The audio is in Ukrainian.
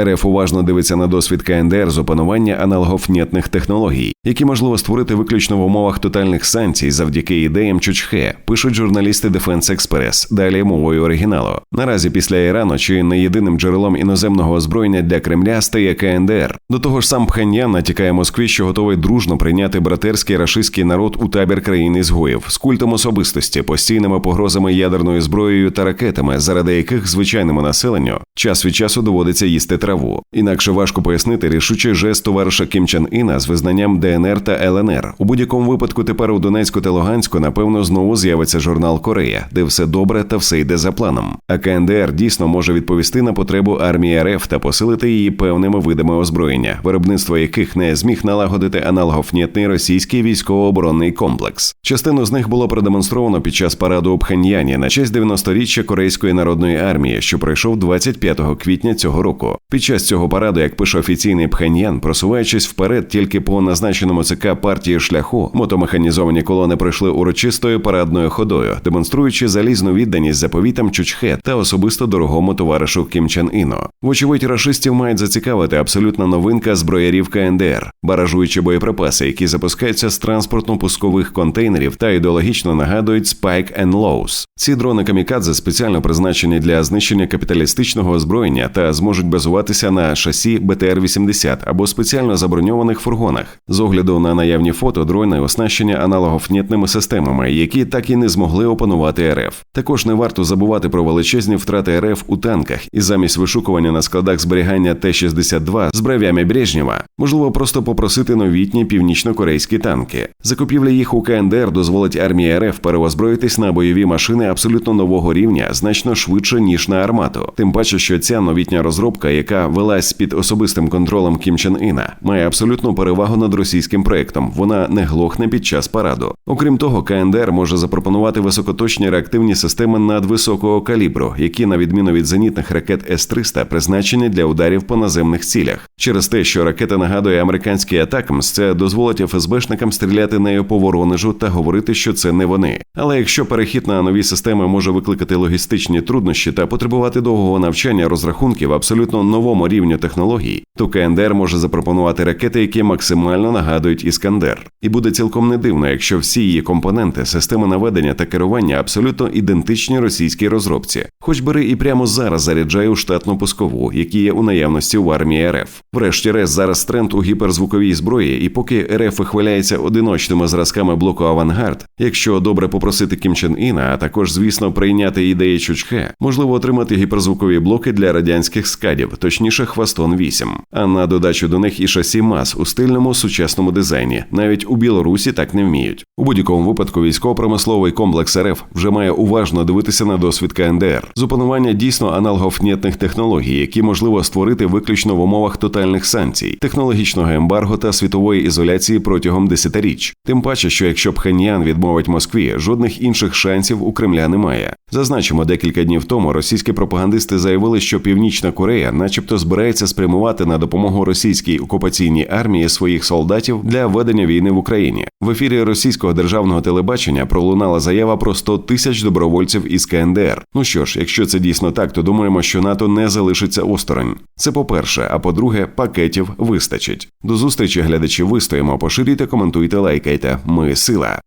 РФ уважно дивиться на досвід КНДР з опанування аналогофнітних технологій, які можливо створити виключно в умовах тотальних санкцій завдяки ідеям Чучхе, пишуть журналісти Defense Express, далі мовою оригіналу. Наразі після Ірану чи не єдиним джерелом іноземного озброєння для Кремля стає КНДР. До того ж, сам Пхеньян натякає Москві, що готовий дружно прийняти братерський рашистський народ у табір країни згоїв з культом особистості, постійними погрозами ядерною зброєю та ракетами, заради яких звичайному населенню час від часу доводиться їсти траву. Інакше важко пояснити рішучий жест товариша Кім Чен Іна з визнанням ДНР та ЛНР. У будь-якому випадку тепер у Донецьку та Луганську напевно знову з'явиться журнал Корея, де все добре та все йде за планом. А КНДР дійсно може відповісти на потребу армії РФ та посилити її певними видами озброєння, виробництво яких не зміг налагодити аналогофнітний російський військово-оборонний комплекс. Частину з них було продемонстровано під час параду у Пхеньяні на честь 90-річчя Корейської народної армії, що пройшов 25 квітня цього року. Під час цього параду, як пише офіційний Пхеньян, просуваючись вперед тільки по назначеному ЦК партії шляху, мотомеханізовані колони пройшли урочистою парадною ходою, демонструючи залізну відданість заповітам Чучхе та особисто дорогому товаришу Кім Чен Іно. Вочевидь, рашистів мають зацікавити абсолютна новинка зброярів КНДР, баражуючи боєприпаси, які запускаються з транспортно-пускових контейнерів та ідеологічно нагадують Spike and Lowe's. Ці дрони камікадзе спеціально призначені для знищення капіталістичного озброєння та зможуть базуватися на шасі БТР-80 або спеціально заброньованих фургонах. З огляду на наявні фото дрони оснащені аналогофнітними системами, які так і не змогли опанувати РФ. Також не варто забувати про величезні втрати РФ у танках, і замість вишукування на складах зберігання Т-62 з бровями Брежнєва можливо просто попросити новітні північно-корейські танки. Закупівля їх у КНДР дозволить армії РФ переозброїтись на бойові машини абсолютно нового рівня, значно швидше ніж на армату. Тим паче, що ця новітня розробка, яка велась під особистим контролем Кім Чен Іна, має абсолютну перевагу над російським проектом. Вона не глохне під час параду. Окрім того, КНДР може запропонувати високоточні реактивні системи надвисокого калібру, які, на відміну від зенітних ракет С-300, призначені для ударів по наземних цілях. Через те, що ракета нагадує американський атакамс, це дозволить ФСБшникам стріляти нею по воронежу та говорити, що це не вони. Але якщо перехід на нові системи може викликати логістичні труднощі та потребувати довгого навчання розрахунків абсолютно новому рівню технологій, то КНДР може запропонувати ракети, які максимально нагадують Іскандер. І буде цілком не дивно, якщо всі її компоненти, системи наведення та керування абсолютно ідентичні російській розробці. Хоч бери і прямо зараз заряджає у штатну пускову, які є у наявності в армії РФ. Врешті-решт зараз тренд у гіперзвуковій зброї, і поки РФ вихваляється одиночними зразками блоку Авангард, якщо добре попросити Кім Чен Іна, а також, звісно, прийняти ідеї Чучхе, можливо отримати гіперзвукові блоки для радянських скадів, точніше Хвастон 8 а на додачу до них і шасі МАЗ у стильному сучасному дизайні. Навіть у Білорусі так не вміють. У будь-якому випадку військово-промисловий комплекс РФ вже має уважно дивитися на досвід КНДР з опанування дійсно аналогофнітних технологій, які можливо створити виключно в умовах тотальних санкцій, технологічного ембарго та світової ізоляції протягом десятиріч. Тим паче, що якщо Пхеньян відмовить Москві, жодних інших шансів у Кремля немає. Зазначимо, декілька днів тому російські пропагандисти заявили, що Північна Корея, начебто, збирається спрямувати на допомогу російській окупаційній армії своїх солдатів для ведення війни в Україні. В ефірі російського державного телебачення пролунала заява про 100 тисяч добровольців із КНДР. Ну що ж, якщо це дійсно так, то думаємо, що НАТО не залишиться осторонь. Це по-перше, а по-друге, пакетів вистачить. До зустрічі, глядачі, вистоїмо, поширюйте, коментуйте, лайкайте. Ми сила.